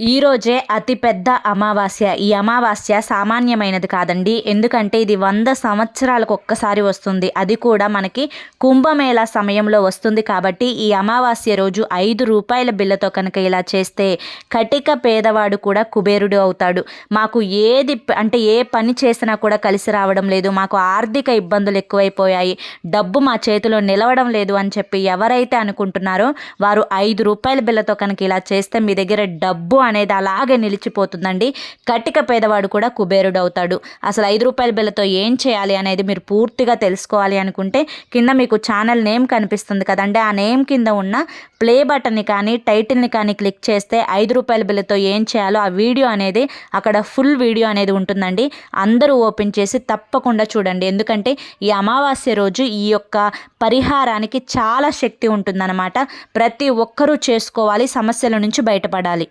ఈరోజే అతిపెద్ద అమావాస్య. ఈ అమావాస్య సామాన్యమైనది కాదండి. ఎందుకంటే ఇది వంద సంవత్సరాలకు ఒక్కసారి వస్తుంది. అది కూడా మనకి కుంభమేళ సమయంలో వస్తుంది కాబట్టి ఈ అమావాస్య రోజు ఐదు రూపాయల బిల్లతో కనుక ఇలా చేస్తే కటిక పేదవాడు కూడా కుబేరుడు అవుతాడు. మాకు ఏది అంటే ఏ పని చేసినా కూడా కలిసి రావడం లేదు. మాకు ఆర్థిక ఇబ్బందులు ఎక్కువైపోయాయి. డబ్బు మా చేతిలో నిలవడం లేదు అని చెప్పి ఎవరైతే అనుకుంటున్నారో వారు ఐదు రూపాయల బిల్లతో కనుక ఇలా చేస్తే మీ దగ్గర డబ్బు అనేది అలాగే నిలిచిపోతుందండి. కటిక పేదవాడు కూడా కుబేరుడు అవుతాడు అసలు ఐదు రూపాయల బిల్లతో ఏం చేయాలి అనేది మీరు పూర్తిగా తెలుసుకోవాలి అనుకుంటే కింద మీకు ఛానల్ నేమ్ కనిపిస్తుంది కదండి. ఆ నేమ్ కింద ఉన్న ప్లే బటన్ని కానీ టైటిల్ని కానీ క్లిక్ చేస్తే ఐదు రూపాయల బిల్లతో ఏం చేయాలో ఆ వీడియో అనేది అక్కడ ఫుల్ వీడియో అనేది ఉంటుందండి. అందరూ ఓపెన్ చేసి తప్పకుండా చూడండి. ఎందుకంటే ఈ అమావాస్య రోజు ఈ యొక్క పరిహారానికి చాలా శక్తి ఉంటుందన్నమాట. ప్రతి ఒక్కరూ చేసుకోవాలి సమస్యల నుంచి బయటపడాలి.